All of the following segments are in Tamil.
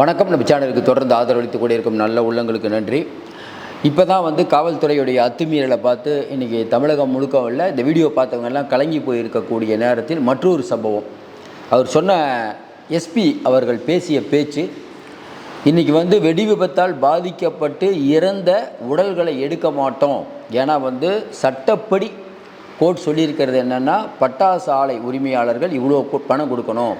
வணக்கம். நம்ம சேனலுக்கு தொடர்ந்து ஆதரவளித்து கூட இருக்கும் நல்ல உள்ளங்களுக்கு நன்றி. இப்போ தான் வந்து காவல்துறையுடைய அத்துமீறலை பார்த்து இன்றைக்கி தமிழகம் முழுக்க உள்ள இந்த வீடியோ பார்த்தவங்கெல்லாம் கலங்கி போயிருக்கக்கூடிய நேரத்தில் மற்றொரு சம்பவம். அவர் சொன்ன எஸ்பி அவர்கள் பேசிய பேச்சு இன்றைக்கி வந்து வெடி விபத்தால் பாதிக்கப்பட்டு இறந்த உடல்களை எடுக்க மாட்டோம் ஏன்னா வந்து சட்டப்படி கோர்ட் சொல்லியிருக்கிறது என்னென்னா பட்டாசு ஆலை உரிமையாளர்கள் இவ்வளோ பணம் கொடுக்கணும்.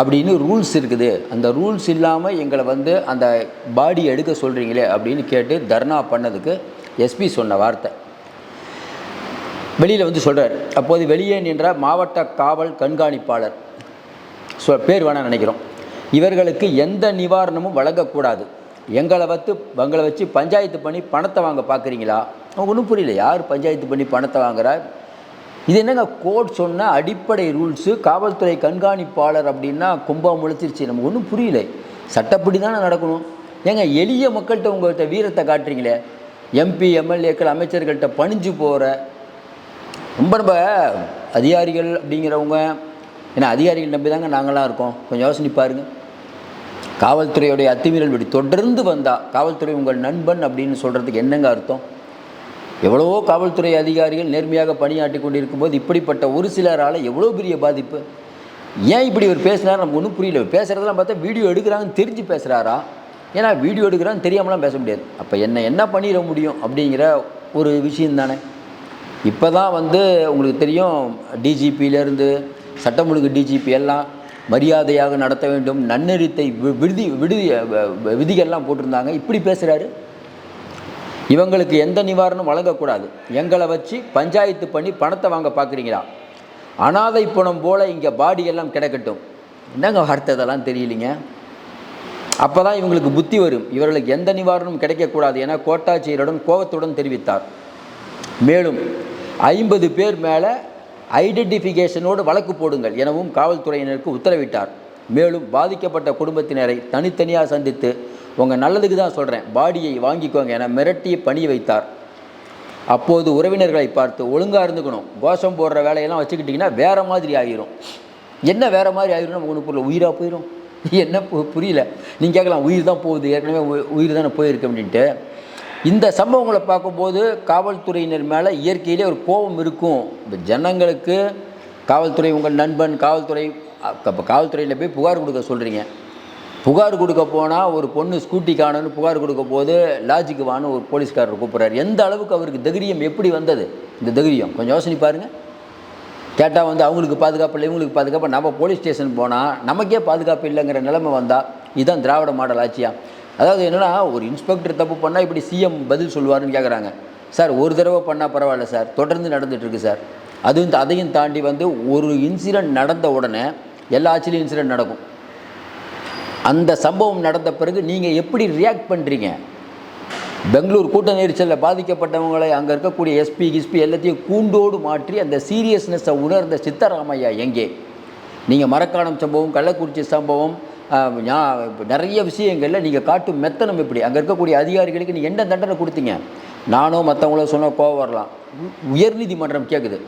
அப்படின்னு ரூல்ஸ் இருக்குது. அந்த ரூல்ஸ் இல்லாமல் எங்களை வந்து அந்த பாடி எடுக்க சொல்கிறீங்களே அப்படின்னு கேட்டு தர்ணா பண்ணதுக்கு எஸ்பி சொன்ன வார்த்தை. வெளியில் வந்து சொல்கிறார் அப்போது வெளியே நின்ற மாவட்ட காவல் கண்காணிப்பாளர். சொ பேர் வேணால் நினைக்கிறோம். இவர்களுக்கு எந்த நிவாரணமும் வழங்கக்கூடாது. எங்களை வத்து எங்களை வச்சு பஞ்சாயத்து பண்ணி பணத்தை வாங்க பார்க்குறீங்களா ஒன்றும் புரியல. யார் பஞ்சாயத்து பண்ணி பணத்தை வாங்குறா? இது என்னங்க கோர்ட் சொன்ன அடிப்படை ரூல்ஸு காவல்துறை கண்காணிப்பாளர் அப்படின்னா கும்பம் முளைச்சிருச்சு நமக்கு ஒன்றும் புரியல. சட்டப்படி தானே நடக்கணும். ஏங்க எளிய மக்கள்கிட்ட உங்கள்கிட்ட வீரத்தை காட்டுறீங்களே? எம்பி எம்எல்ஏக்கள் அமைச்சர்கள்ட்ட பணிஞ்சு போகிற ரொம்ப ரொம்ப அதிகாரிகள் அப்படிங்கிறவங்க. ஏன்னா அதிகாரிகள் நம்பி தாங்க நாங்களாம் இருக்கோம். கொஞ்சம் யோசனை பாருங்க. காவல்துறையுடைய அத்துமீறல் இப்படி தொடர்ந்து வந்தால் காவல்துறை உங்கள் நண்பன் அப்படின்னு சொல்கிறதுக்கு என்னங்க அர்த்தம்? எவ்வளவோ காவல்துறை அதிகாரிகள் நேர்மையாக பணியாற்றி கொண்டிருக்கும்போது இப்படிப்பட்ட ஒரு சிலரால் எவ்வளோ பெரிய பாதிப்பு? ஏன் இப்படி இவர் பேசுனார் நமக்கு ஒன்றும் புரியல. பேசுகிறதெல்லாம் பார்த்தா வீடியோ எடுக்கிறாங்கன்னு தெரிஞ்சு பேசுகிறாரா ஏன்னா வீடியோ எடுக்கிறான்னு தெரியாமலாம் பேச முடியாது. அப்போ என்ன என்ன பண்ணிட முடியும் அப்படிங்கிற ஒரு விஷயம் தானே. இப்போ தான் வந்து உங்களுக்கு தெரியும் டிஜிபியிலேருந்து சட்டம் ஒழுங்கு டிஜிபி எல்லாம் மரியாதையாக நடத்த வேண்டும். நன்னெறித்தை வி- விடுதி விடுதி வ- விதிகள்லாம் போட்டிருந்தாங்க. இப்படி பேசுகிறாரு இவங்களுக்கு எந்த நிவாரணம் வழங்கக்கூடாது. எங்களை வச்சு பஞ்சாயத்து பண்ணி பணத்தை வாங்க பார்க்குறீங்களா? அனாதை பணம் போல் இங்கே பாடி எல்லாம் கிடக்கட்டும். என்னங்க வார்த்தை இதெல்லாம் தெரியலிங்க? அப்போ தான் இவங்களுக்கு புத்தி வரும். இவர்களுக்கு எந்த நிவாரணமும் கிடைக்கக்கூடாது என கோட்டாட்சியருடன் கோபத்துடன் தெரிவித்தார். மேலும் ஐம்பது பேர் மேலே ஐடென்டிஃபிகேஷனோடு வழக்கு போடுங்கள் எனவும் காவல்துறையினருக்கு உத்தரவிட்டார். மேலும் பாதிக்கப்பட்ட குடும்பத்தினரை தனித்தனியாக சந்தித்து உங்கள் நல்லதுக்கு தான் சொல்கிறேன் பாடியை வாங்கிக்கோங்க என மிரட்டி பணி வைத்தார். அப்போது உறவினர்களை பார்த்து ஒழுங்காக இருந்துக்கணும். கோஷம் போடுற வேலையெல்லாம் வச்சுக்கிட்டிங்கன்னா வேறு மாதிரி ஆகிரும் என்ன வேறு மாதிரி ஆகிரும் நமக்கு ஒன்றும் புரியல. உயிராக போயிடும் என்ன பு- புரியல. நீங்கள் கேட்கலாம் உயிர் தான் போகுது. ஏற்கனவே உ- உயிர் தானே போயிருக்கு அப்படின்ட்டு. இந்த சம்பவங்களை பார்க்கும்போது காவல்துறையினர் மேலே இயற்கையிலே ஒரு கோபம் இருக்கும். இந்த ஜனங்களுக்கு காவல்துறை உங்கள் நண்பன் காவல்துறை இப்போ காவல்துறையில் போய் புகார் கொடுக்க சொல்கிறீங்க புகார் கொடுக்க போனால் ஒரு பொண்ணு ஸ்கூட்டி காணும்னு புகார் கொடுக்க போது லாஜிக்கு வான்னு ஒரு போலீஸ்காரர் கூப்பிட்றாரு. எந்த அளவுக்கு அவருக்கு தைரியம் எப்படி வந்தது? இந்த தைரியம். கொஞ்சம் யோசனை பாருங்கள் கேட்டால் வந்து அவங்களுக்கு பாதுகாப்பு இல்லை இவங்களுக்கு பாதுகாப்பு நம்ம போலீஸ் ஸ்டேஷன் போனால் நமக்கே பாதுகாப்பு இல்லைங்கிற நிலைமை வந்தால் இதுதான் திராவிட மாடல் ஆட்சியா? அதாவது என்னென்னா ஒரு இன்ஸ்பெக்டர் தப்பு பண்ணால் இப்படி சிஎம் பதில் சொல்லுவாருன்னு கேட்குறாங்க சார் ஒரு தடவை பண்ணால் பரவாயில்ல சார். தொடர்ந்து நடந்துகிட்ருக்கு சார். அதுவும் அதையும் தாண்டி வந்து ஒரு இன்சிடெண்ட் நடந்த உடனே எல்லா ஆட்சியிலும் இன்சிடெண்ட் நடக்கும். அந்த சம்பவம் நடந்த பிறகு நீங்கள் எப்படி ரியாக்ட் பண்ணுறீங்க பெங்களூர் கூட்ட நெரிசலில் பாதிக்கப்பட்டவங்களை அங்கே இருக்கக்கூடிய எஸ்பி கிஸ்பி எல்லாத்தையும் கூண்டோடு மாற்றி அந்த சீரியஸ்னஸை உணர்ந்த சித்தராமையா எங்கே? நீங்கள் மரக்காணம் சம்பவம் கள்ளக்குறிச்சி சம்பவம் நிறைய விஷயங்களில் நீங்கள் காட்டும் மெத்தனம் எப்படி? அங்கே இருக்கக்கூடிய அதிகாரிகளுக்கு நீங்கள் என்ன தண்டனை கொடுத்தீங்க? நானோ மற்றவங்களோ சொன்ன கோவம் வரலாம். உயர்நீதிமன்றம் கேட்குது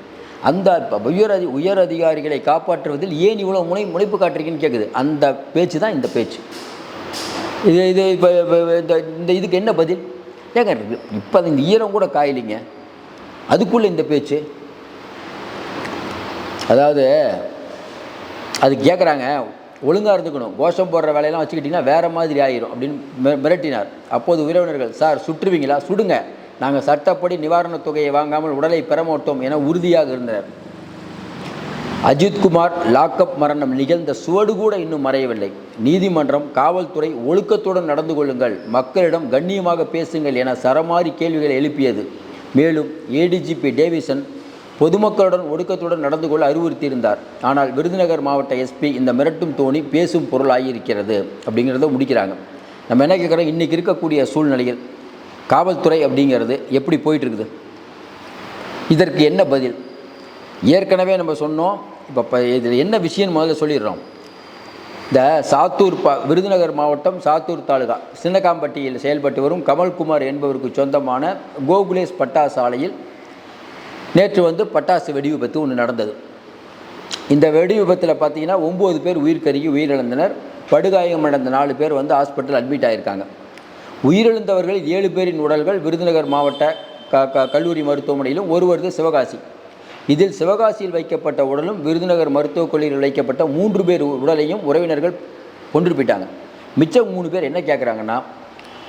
அந்த ப- உயர் அதி உயர் அதிகாரிகளை காப்பாற்றுவதில் ஏன் இவ்வளோ முனை முனைப்பு காட்டுறீங்கன்னு கேட்குது அந்த பேச்சு தான் இந்த பேச்சு. இது இது இப்போ இந்த இந்த இதுக்கு என்ன பதில்? ஏங்க இப்போ இந்த ஈரம் கூட காயலிங்க. அதுக்குள்ளே இந்த பேச்சு. அதாவது அது கேட்குறாங்க ஒழுங்காக இருந்துக்கணும். கோஷம் போடுற வேலையெல்லாம் வச்சுக்கிட்டிங்கன்னா வேறு மாதிரி ஆயிரும் அப்படின்னு மிரட்டினார். அப்போது உறவினர்கள் சார் சுற்றுவீங்களா? சுடுங்க. நாங்கள் சட்டப்படி நிவாரணத் தொகையை வாங்காமல் உடலை பெற மாட்டோம் என உறுதியாக இருந்தனர். அஜித்குமார் லாக்அப் மரணம் நிகழ்ந்த சுவடு கூட இன்னும் மறையவில்லை. நீதிமன்றம் காவல்துறை ஒழுக்கத்துடன் நடந்து கொள்ளுங்கள். மக்களிடம் கண்ணியமாக பேசுங்கள் என சரமாரி கேள்விகளை எழுப்பியது. மேலும் ஏடிஜிபி டேவிசன் பொதுமக்களுடன் ஒடுக்கத்துடன் நடந்து கொள்ள அறிவுறுத்தியிருந்தார். ஆனால் விருதுநகர் மாவட்ட எஸ்பி இந்த மிரட்டும் தோணி பேசும் பொருளாகியிருக்கிறது அப்படிங்கிறத முடிக்கிறாங்க. நம்ம என்ன கேட்குறோம்? இன்றைக்கி இருக்கக்கூடிய சூழ்நிலையில் காவல்துறை அப்படிங்கிறது எப்படி போயிட்டுருக்குது? இதற்கு என்ன பதில்? ஏற்கனவே நம்ம சொன்னோம் இப்போ இப்போ இதில் என்ன விஷயம்னு முதல்ல சொல்லிடுறோம். இந்த சாத்தூர் பா விருதுநகர் மாவட்டம் சாத்தூர் தாலுகா சின்னகாம்பட்டியில் செயல்பட்டு வரும் கமல்குமார் என்பவருக்கு சொந்தமான கோகுலேஷ் பட்டாசு ஆலையில் நேற்று வந்து பட்டாசு வெடி விபத்து ஒன்று நடந்தது. இந்த வெடி விபத்தில் பார்த்தீங்கன்னா ஒம்பது பேர் உயிர் கருகி உயிரிழந்தனர். படுகாயம் அடைந்த நாலு பேர் வந்து ஹாஸ்பிட்டல் அட்மிட் ஆகியிருக்காங்க உயிரிழந்தவர்களில் ஏழு பேரின் உடல்கள் விருதுநகர் மாவட்ட க க கல்லூரி மருத்துவமனையிலும் ஒருவரது சிவகாசி. இதில் சிவகாசியில் வைக்கப்பட்ட உடலும் விருதுநகர் மருத்துவக் கல்லூரியில் வைக்கப்பட்ட மூன்று பேர் உடலையும் உறவினர்கள் கொண்டு போயிட்டாங்க மிச்சம் மூணு பேர் என்ன கேட்குறாங்கன்னா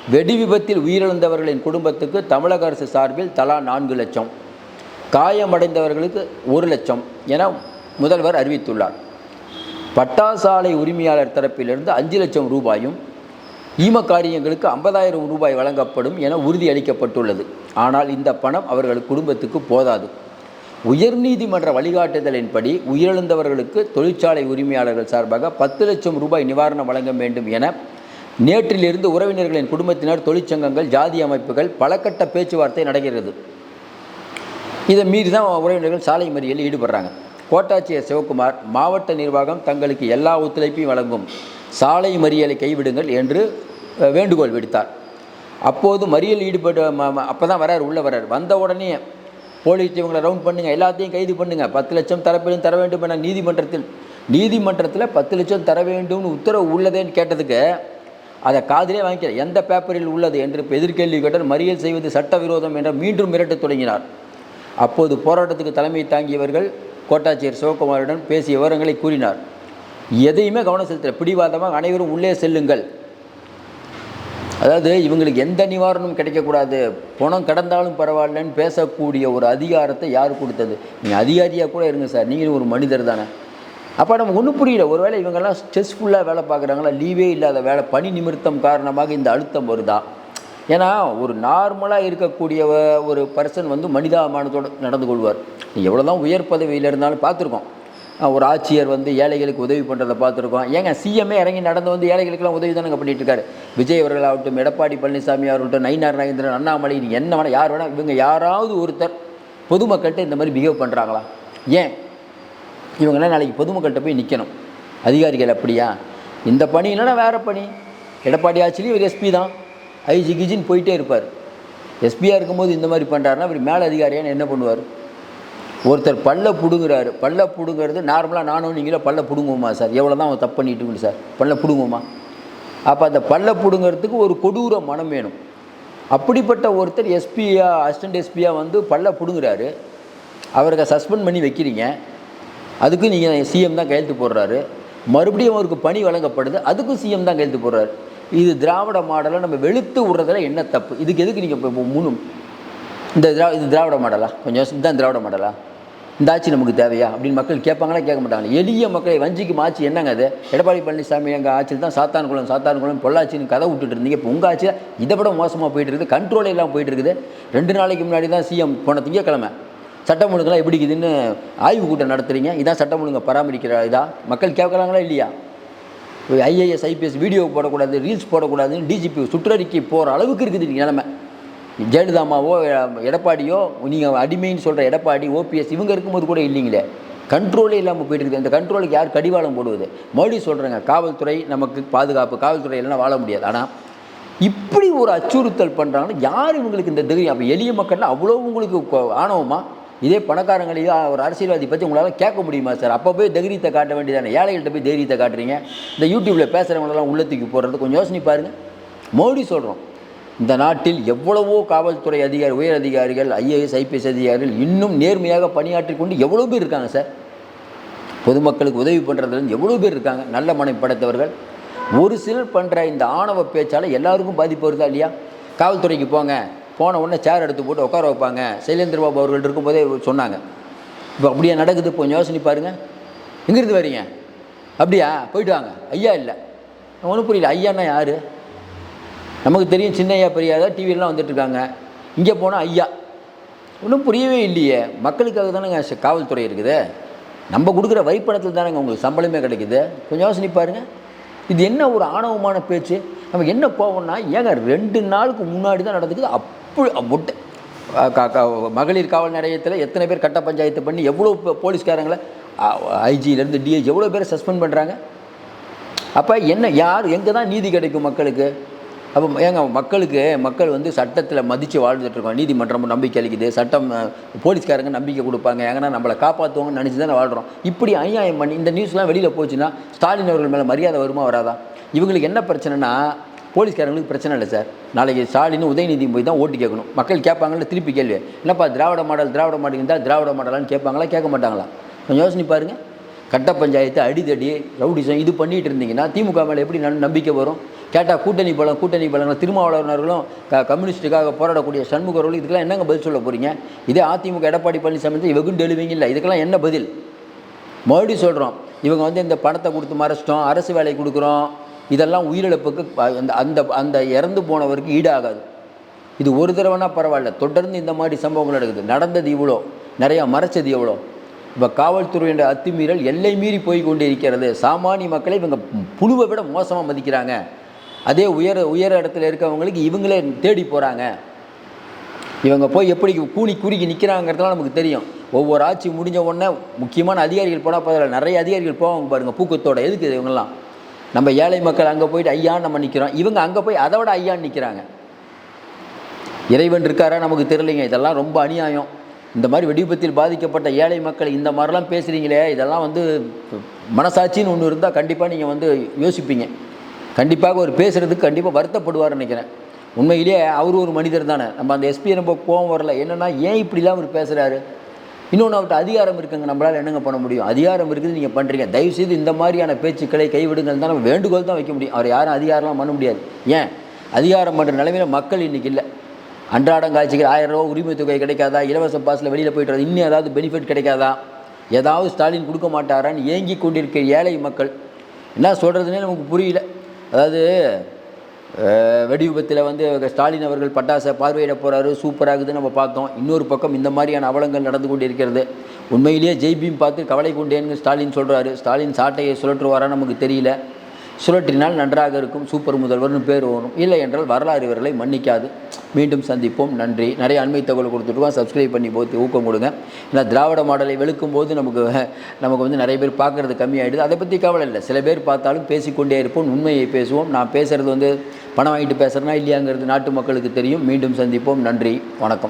வெடி விபத்தில் உயிரிழந்தவர்களின் குடும்பத்துக்கு தமிழக அரசு சார்பில் தலா நான்கு லட்சம் காயமடைந்தவர்களுக்கு ஒரு லட்சம் என முதல்வர் அறிவித்துள்ளார். பட்டாசாலை உரிமையாளர் தரப்பிலிருந்து அஞ்சு லட்சம் ரூபாயும் ஈம காரியங்களுக்கு ஐம்பதாயிரம் ரூபாய் வழங்கப்படும் என உறுதியளிக்கப்பட்டுள்ளது. ஆனால் இந்த பணம் அவர்கள் குடும்பத்துக்கு போதாது. உயர்நீதிமன்ற வழிகாட்டுதலின்படி உயிரிழந்தவர்களுக்கு தொழிற்சாலை உரிமையாளர்கள் சார்பாக பத்து லட்சம் ரூபாய் நிவாரணம் வழங்க வேண்டும் என நேற்றிலிருந்து உறவினர்களின் குடும்பத்தினர் தொழிற்சங்கங்கள் ஜாதி அமைப்புகள் பலகட்ட பேச்சுவார்த்தை நடக்கிறது. இதை மீறி தான் உறவினர்கள் சாலை மறியலில் ஈடுபடுறாங்க. கோட்டாட்சியர் சிவகுமார் மாவட்ட நிர்வாகம் தங்களுக்கு எல்லா ஒத்துழைப்பையும் வழங்கும். சாலை மறியலை கைவிடுங்கள் என்று வேண்டுகோள் விடுத்தார். அப்போது மறியல் ஈடுபட்டு அப்போ தான் வரார் உள்ளே வரார். வந்த உடனே போலீஸ் இவங்களை ரவுண்ட் பண்ணுங்கள் எல்லாத்தையும் கைது பண்ணுங்கள் பத்து லட்சம் தரப்பிலும் தர வேண்டும் என நீதிமன்றத்தில் நீதிமன்றத்தில் பத்து லட்சம் தர வேண்டும்னு உத்தரவு உள்ளதேன்னு கேட்டதுக்கு அதை காதிலே வாங்கிக்கல. எந்த பேப்பரில் உள்ளது என்று எதிர்கேள்வி கேட்டால் மறியல் செய்வது சட்டவிரோதம் என்ற மீண்டும் மிரட்டத் தொடங்கினார். அப்போது போராட்டத்துக்கு தலைமை தாங்கியவர்கள் கோட்டாட்சியர் சிவகுமாரிடம் பேசிய விவரங்களை கூறினார். எதையுமே கவனம் செலுத்தலை. பிடிவாதமாக அனைவரும் உள்ளே செல்லுங்கள். அதாவது இவங்களுக்கு எந்த நிவாரணமும் கிடைக்கக்கூடாது. பணம் கடந்தாலும் பரவாயில்லன்னு பேசக்கூடிய ஒரு அதிகாரத்தை யார் கொடுத்தது? நீங்கள் அதிகாரியாக கூட இருங்க சார். நீங்களும் ஒரு மனிதர் தானே. அப்போ நம்ம ஒன்றும் புரியல. ஒருவேளை இவங்கெல்லாம் ஸ்ட்ரெஸ்ஃபுல்லாக வேலை பார்க்குறாங்களா? லீவே இல்லாத வேலை. பணி நிமித்தம் காரணமாக இந்த அழுத்தம் வருதா? ஏன்னா ஒரு நார்மலாக இருக்கக்கூடிய ஒரு பர்சன் வந்து மனிதாபிமானத்தோடு நடந்து கொள்வார். எவ்வளோ தான் உயர் பதவியில் இருந்தாலும் பார்த்துருக்கோம். ஒரு ஆட்சியர் வந்து ஏழைகளுக்கு உதவி பண்ணுறதை பார்த்துருக்கோம். ஏங்க சிஎம்ஏ இறங்கி நடந்து வந்து ஏழைகளுக்கெல்லாம் உதவி தானே பண்ணிட்டு இருக்காரு விஜய் அவர்களாகட்டும் எடப்பாடி பழனிசாமி அவர்கள்ட்டும் நயினார் நாகேந்திரன் அண்ணாமலை என்ன வேணால் யார் வேணால் இவங்க யாராவது ஒருத்தர் பொதுமக்கள்கிட்ட இந்த மாதிரி பிஹேவ் பண்ணுறாங்களா ஏன்? இவங்கெல்லாம் நாளைக்கு பொதுமக்கள்கிட்ட போய் நிற்கணும் அதிகாரிகள் அப்படியா? இந்த பணி இல்லைன்னா வேறு பணி. எடப்பாடி ஆட்சிலையும் இவர் எஸ்பி தான். ஐஜி கிஜின்னு போயிட்டே இருப்பார். எஸ்பியாக இருக்கும்போது இந்த மாதிரி பண்ணுறாருன்னா இவர் மேலே அதிகாரியான என்ன பண்ணுவார்? ஒருத்தர் பல்ல பிடுங்குறாரு. பல்ல பிடுங்கிறது நார்மலாக நானும் நீங்களும் பல்ல பிடுங்குவோமா சார்? எவ்வளோ தான் அவன் தப்பு பண்ணிட்டு சார். பல்ல பிடுங்குவோமா? அப்போ அந்த பல்ல பிடுங்கிறதுக்கு ஒரு கொடூர மனம் வேணும். அப்படிப்பட்ட ஒருத்தர் எஸ்பியா அசிஸ்டன்ட் எஸ்பியா வந்து பல்ல பிடுங்குறாரு. அவருக்கு சஸ்பெண்ட் பண்ணி வைக்கிறீங்க. அதுக்கு நீங்கள் சிஎம் தான் கையெழுத்து போடுறாரு. மறுபடியும் அவருக்கு பணி வழங்கப்படுது. அதுக்கும் சிஎம் தான் கையெழுத்து போடுறாரு. இது திராவிட மாடலை நம்ம வெளுத்து விடுறதுல என்ன தப்பு? இதுக்கு எதுக்கு நீங்கள் இப்போ மூணு இந்த திரா இது திராவிட மாடலா? கொஞ்சம் இதுதான் திராவிட மாடலா? இந்த ஆட்சி நமக்கு தேவையா அப்படின்னு மக்கள் கேட்பாங்களா கேட்க மாட்டாங்களா? எளிய மக்களை வஞ்சிக்கு ஆட்சி என்னங்க அது? எடப்பாடி பழனிசாமி எங்கள் ஆட்சியில் தான் சாத்தான்குளம் சாத்தான்குளம் பொள்ளாச்சின்னு கதை விட்டுட்டு இருந்தீங்க. இப்போ உங்கள் ஆட்சியில் இதை விட மோசமாக போயிட்டு இருக்குது கண்ட்ரோல் எல்லாம் போயிட்டு இருக்குது. ரெண்டு நாளைக்கு முன்னாடி தான் சிஎம் போன திங்கக்கிழமை சட்டம் ஒழுங்கெல்லாம் எப்படி இருக்குதுன்னு ஆய்வு கூட்டம் நடத்துறீங்க. இதான் சட்டம் ஒழுங்கை பராமரிக்கிற இதா? மக்கள் கேட்குறாங்களா இல்லையா? ஐஏஎஸ் ஐபிஎஸ் வீடியோ போடக்கூடாது ரீல்ஸ் போடக்கூடாதுன்னு டிஜிபி சுற்றறிக்கை போகிற அளவுக்கு இருக்குது நிலைமை. ஜெயலலிதாமாவோ எடப்பாடியோ நீங்கள் அடிமைன்னு சொல்கிற எடப்பாடி ஓபிஎஸ் இவங்க இருக்கும்போது கூட இல்லைங்களே. கண்ட்ரோலே இல்லாமல் போயிட்டு இருக்குது இந்த கண்ட்ரோலுக்கு யார் கடிவாளம் போடுவது? மோடி சொல்கிறாங்க காவல்துறை நமக்கு பாதுகாப்பு காவல்துறை எல்லாம் வாழ முடியாது. ஆனால் இப்படி ஒரு அச்சுறுத்தல் பண்ணுறாங்கன்னா யார் இவங்களுக்கு இந்த தைரியம்? அப்போ எளிய மக்கள்லாம் அவ்வளோ உங்களுக்கு ஆணவமா? இதே பணக்காரங்களையோ ஒரு அரசியல்வாதி பற்றி உங்களால் கேட்க முடியுமா சார்? அப்போ போய் தைரியத்தை காட்ட வேண்டியதானே? ஏழைகள்கிட்ட போய் தைரியத்தை காட்டுறீங்க. இந்த யூடியூப்பில் பேசுகிறவங்களெல்லாம் உள்ளத்துக்கு போடுறது. கொஞ்சம் யோசனை பாருங்கள் மோடி சொல்கிறோம் இந்த நாட்டில் எவ்வளவோ காவல்துறை அதிகாரி உயர் அதிகாரிகள் ஐஏஎஸ் ஐபிஎஸ் அதிகாரிகள் இன்னும் நேர்மையாக பணியாற்றி கொண்டு எவ்வளோ பேர் இருக்காங்க சார்? பொதுமக்களுக்கு உதவி பண்ணுறதுலேருந்து எவ்வளோ பேர் இருக்காங்க? நல்ல மனம் படைத்தவர்கள். ஒரு சிலர் பண்ணுற இந்த ஆணவ பேச்சால் எல்லாருக்கும் பாதிப்பு வருதா இல்லையா? காவல்துறைக்கு போங்க. போன உடனே சேர் எடுத்து போட்டு உட்கார வைப்பாங்க. சைலேந்திர பாபு அவர்கள் இருக்கும்போதே சொன்னாங்க. இப்போ அப்படியே நடக்குது. கொஞ்சம் யோசனை பாருங்கள் எங்கேருந்து வரீங்க? அப்படியா? போயிட்டு வாங்க. ஐயா இல்லை. ஒன்றும் புரியல. ஐயான்னா யார்? நமக்கு தெரியும் சின்ன ஐயா பெரிய ஐயா டிவியெல்லாம் இருக்காங்க இங்கே போனால் ஐயா. ஒன்றும் புரியவே இல்லையே. மக்களுக்காக தானேங்க காவல்துறை இருக்குது. நம்ம கொடுக்குற வரிப்பணத்தில் தானேங்க உங்களுக்கு சம்பளமே கிடைக்குது. கொஞ்சம் யோசனை பாருங்க. இது என்ன ஒரு ஆணவமான பேச்சு? நமக்கு என்ன கோவம்னா ஏங்க ரெண்டு நாளுக்கு முன்னாடி தான் நடந்துக்குது. அப்படி முட்டை மகளிர் காவல் நிலையத்தில் எத்தனை பேர் கட்ட பஞ்சாயத்து பண்ணி எவ்வளோ போலீஸ்காரங்களை ஐஜியிலேருந்து டிஐஜி எவ்வளோ பேரை சஸ்பெண்ட் பண்ணுறாங்க அப்போ என்ன யார் எங்கே தான் நீதி கிடைக்கும் மக்களுக்கு? அப்போ ஏங்க மக்களுக்கு மக்கள் வந்து சட்டத்தில் மதித்து வாழ்ந்துட்டுருக்கோம் நீதிமன்றம் நம்பிக்கை அளிக்குது. சட்டம் போலீஸ்காரங்க நம்பிக்கை கொடுப்பாங்க. ஏங்கன்னா நம்மளை காப்பாற்றுவாங்கன்னு நினச்சி தானே வாழ்கிறோம் இப்படி அநியாயம் பண்ணி இந்த நியூஸ்லாம் வெளியில் போச்சுன்னா ஸ்டாலின் அவர்கள் மேலே மரியாதை வருமா வராதா? இவங்களுக்கு என்ன பிரச்சனைனா போலீஸ்காரங்களுக்கு பிரச்சனை இல்லை சார். நாளைக்கு ஸ்டாலின் உதயநிதி போய் தான் ஓட்டு கேட்கணும். மக்கள் கேட்பாங்கல்ல திருப்பி கேள்வி. என்னப்பா திராவிட மாடல் திராவிட மாடல் இருந்தால் திராவிட மாடலான்னு கேட்பாங்களா கேட்க மாட்டாங்களா? கொஞ்சம் யோசனை பாருங்கள் கட்ட பஞ்சாயத்து அடிதடி ரவுடிசம் இது பண்ணிகிட்டு இருந்தீங்கன்னா திமுக மேலே எப்படி நம்பிக்கை வரும்? கேட்டால் கூட்டணி பலம் கூட்டணி பலங்கள் திருமாவளவர்களும் க கம்யூனிஸ்ட்டுக்காக போராடக்கூடிய சண்முகர்களும் இதுக்கெல்லாம் என்னங்க பதில் சொல்ல போகிறீங்க இதே அதிமுக எடப்பாடி பழனிசாமி வந்து வெகுண்டு எழுவீங்க இல்லை. இதுக்கெல்லாம் என்ன பதில்? மறுபடியும் சொல்கிறோம் இவங்க வந்து இந்த பணத்தை கொடுத்து மறைச்சிட்டோம் அரசு வேலை கொடுக்குறோம். இதெல்லாம் உயிரிழப்புக்கு அந்த அந்த அந்த இறந்து போனவருக்கு ஈடாகாது. இது ஒரு தடவைனா பரவாயில்ல. தொடர்ந்து இந்த மாதிரி சம்பவங்கள் நடக்குது. நடந்தது இவ்வளோ. நிறையா மறைச்சது எவ்வளோ. இப்போ காவல்துறையுடைய அத்துமீறல் எல்லை மீறி போய் கொண்டு இருக்கிறது சாமானிய மக்களை இவங்க புழுவை விட மோசமாக மதிக்கிறாங்க. அதே உயர உயர இடத்துல இருக்கவங்களுக்கு இவங்களே தேடி போகிறாங்க இவங்க போய் எப்படி கூலி குறுகி நிற்கிறாங்கிறதுலாம் நமக்கு தெரியும். ஒவ்வொரு ஆட்சி முடிஞ்ச உடனே முக்கியமான அதிகாரிகள் போனால் பதில் நிறைய அதிகாரிகள் போவாங்க பாருங்கள் பூக்கத்தோட எதுக்கு இவங்கெல்லாம்? நம்ம ஏழை மக்கள் அங்கே போயிட்டு ஐயான்னு நம்ம நிற்கிறோம் இவங்க அங்கே போய் அதை விட ஐயான்னு நிற்கிறாங்க இறைவன் இருக்காரா நமக்கு தெரியலைங்க. இதெல்லாம் ரொம்ப அநியாயம். இந்த மாதிரி வெடிவிபத்தில் பாதிக்கப்பட்ட ஏழை மக்கள் இந்த மாதிரிலாம் பேசுகிறீங்களே இதெல்லாம் வந்து மனசாட்சின்னு ஒன்று இருந்தால் கண்டிப்பாக நீங்கள் வந்து யோசிப்பீங்க. கண்டிப்பாக ஒரு பேசுகிறதுக்கு கண்டிப்பாக வருத்தப்படுவார்னு நினைக்கிறேன். உண்மையிலேயே அவர் ஒரு மனிதர் தானே. நம்ம அந்த எஸ்பி ரொம்ப கோவம் வரல. என்னென்னா ஏன் இப்படிலாம் அவர் பேசுகிறாரு இன்னொன்று அவர்கிட்ட அதிகாரம் இருக்குங்க. நம்மளால் என்னங்க பண்ண முடியும்? அதிகாரம் இருக்குது நீங்கள் பண்ணுறீங்க தயவுசெய்து இந்த மாதிரியான பேச்சுக்களை கைவிடுங்கள் தான் நம்ம வேண்டுகோள் தான் வைக்க முடியும். அவர் யாரும் அதிகாரம்லாம் பண்ண முடியாது. ஏன்? அதிகாரம் பண்ணுற நிலைமையில மக்கள் இன்றைக்கி இல்லை. அன்றாடம் காட்சிக்கு ஆயிரம் ரூபா உரிமை தொகை கிடைக்காதா? இலவச பாஸில் வெளியில் போயிட்டு வர்றது, இன்னும் ஏதாவது பெனிஃபிட் கிடைக்காதா? ஏதாவது ஸ்டாலின் கொடுக்க மாட்டாரான்னு ஏங்கி கொண்டிருக்க ஏழை மக்கள். என்ன சொல்கிறதுனே நமக்கு புரியல. அதாவது வெடி விபத்தில் வந்து ஸ்டாலின் அவர்கள் பட்டாசை பார்வையிட போகிறாரு சூப்பராகுதுன்னு நம்ம பார்த்தோம். இன்னொரு பக்கம் இந்த மாதிரியான அவலங்கள் நடந்து கொண்டு இருக்கிறது உண்மையிலேயே ஜெய்பீம் பார்த்து கவலை கொண்டேன்னு ஸ்டாலின் சொல்கிறாரு ஸ்டாலின் சாட்டையை சுழற்றுவாரா நமக்கு தெரியல. சுழற்றினால் நன்றாக இருக்கும் சூப்பர் முதல்வர்னு பேர் வரும். இல்லை என்றால் வரலாறு இவர்களை மன்னிக்காது. மீண்டும் சந்திப்போம். நன்றி. நிறைய அண்மை தகவல் கொடுத்துருக்கோம் சப்ஸ்கிரைப் பண்ணி போத்து ஊக்கம் கொடுங்க. ஏன்னா திராவிட மாடலை வெளுக்கும் போது நமக்கு நமக்கு வந்து நிறைய பேர் பார்க்குறது கம்மியாயிடுது. அதை பற்றி கவலை இல்லை. சில பேர் பார்த்தாலும் பேசிக்கொண்டே இருப்போம். உண்மையை பேசுவோம். நான் பேசுகிறது வந்து பணம் வாங்கிட்டு பேசுகிறேன்னா இல்லையாங்கிறது நாட்டு மக்களுக்கு தெரியும். மீண்டும் சந்திப்போம். நன்றி. வணக்கம்.